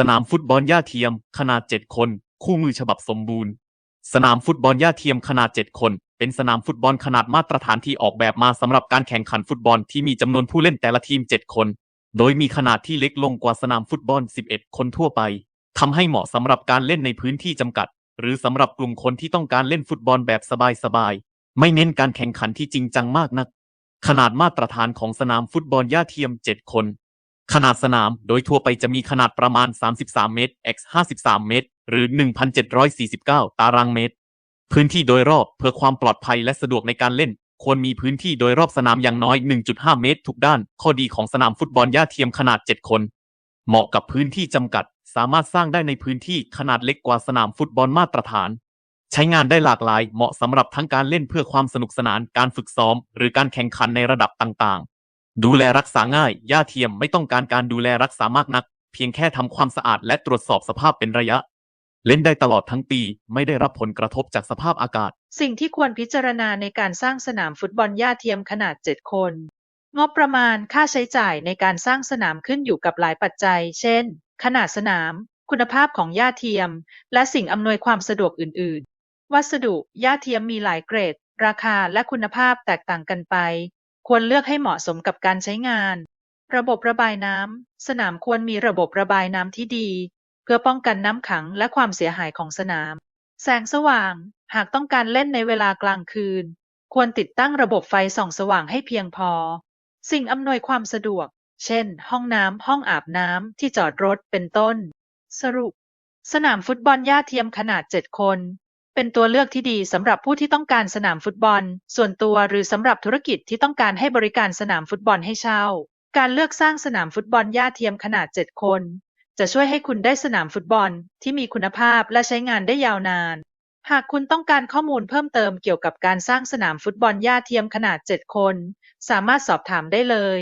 สนามฟุตบอลหญ้าเทียม ขนาด 7 คน คู่มือฉบับสมบูรณ์ สนามฟุตบอลหญ้าเทียมขนาด 7 คน เป็นสนามฟุตบอลขนาดมาตรฐานที่ออกแบบมาสำหรับการแข่งขันฟุตบอลที่มีจำนวนผู้เล่นแต่ละทีม 7 คน โดยมีขนาดที่เล็กลงกว่าสนามฟุตบอล 11 คนทั่วไปทำให้เหมาะสำหรับการเล่นในพื้นที่จำกัด หรือสำหรับกลุ่มคนที่ต้องการเล่นฟุตบอลแบบสบายๆไม่เน้นการแข่งขันที่จริงจังมากนัก ขนาดมาตรฐานของสนามฟุตบอลหญ้าเทียม 7 คน ขนาดสนามโดยทั่วไปจะมีขนาดประมาณ 33 เมตร x 53 เมตร หรือ 1,749 ตารางเมตร พื้นที่โดยรอบเพื่อความปลอดภัยและสะดวกในการเล่น ควรมีพื้นที่โดยรอบสนามอย่างน้อย 1.5 เมตร ทุกด้าน ข้อดีของสนามฟุตบอลหญ้าเทียมขนาด 7 คน เหมาะกับพื้นที่จำกัด สามารถสร้างได้ในพื้นที่ขนาดเล็กกว่าสนามฟุตบอลมาตรฐาน ใช้งานได้หลากหลาย เหมาะสำหรับทั้งการเล่นเพื่อความสนุกสนาน การฝึกซ้อม หรือการแข่งขันในระดับต่างๆ ดูแลรักษาง่ายหญ้าเทียมไม่ต้องการการดูแลรักษามากนัก เพียงแค่ทำความสะอาดและตรวจสอบสภาพเป็นระยะ เล่นได้ตลอดทั้งปี ไม่ได้รับผลกระทบจากสภาพอากาศ สิ่งที่ควรพิจารณาในการสร้างสนามฟุตบอลหญ้าเทียมขนาด 7 คน งบประมาณค่าใช้จ่ายในการสร้างสนามขึ้นอยู่กับหลายปัจจัย เช่น ขนาดสนาม คุณภาพของหญ้าเทียม และสิ่งอำนวยความสะดวกอื่น ๆ วัสดุหญ้าเทียมมีหลายเกรด ราคาและคุณภาพแตกต่างกันไป ควรเลือกให้เหมาะสมกับการใช้งาน ระบบระบายน้ำ สนามควรมีระบบระบายน้ำที่ดี เพื่อป้องกันน้ำขังและความเสียหายของสนาม แสงสว่าง หากต้องการเล่นในเวลากลางคืน ควรติดตั้งระบบไฟส่องสว่างให้เพียงพอ สิ่งอำนวยความสะดวก เช่น ห้องน้ำ ห้องอาบน้ำ ที่จอดรถ เป็นต้น สรุป สนามฟุตบอลหญ้าเทียมขนาด 7 คน เป็นตัวเลือกที่ดีสำหรับผู้ที่ต้องการสนามฟุตบอล ส่วนตัวหรือสำหรับธุรกิจที่ต้องการให้บริการสนามฟุตบอลให้เช่า การเลือกสร้างสนามฟุตบอลหญ้าเทียมขนาด 7 คน จะช่วยให้คุณได้สนามฟุตบอลที่มีคุณภาพและใช้งานได้ยาวนาน หากคุณต้องการข้อมูลเพิ่มเติมเกี่ยวกับการสร้างสนามฟุตบอลหญ้าเทียมขนาด 7 คน สามารถสอบถามได้เลย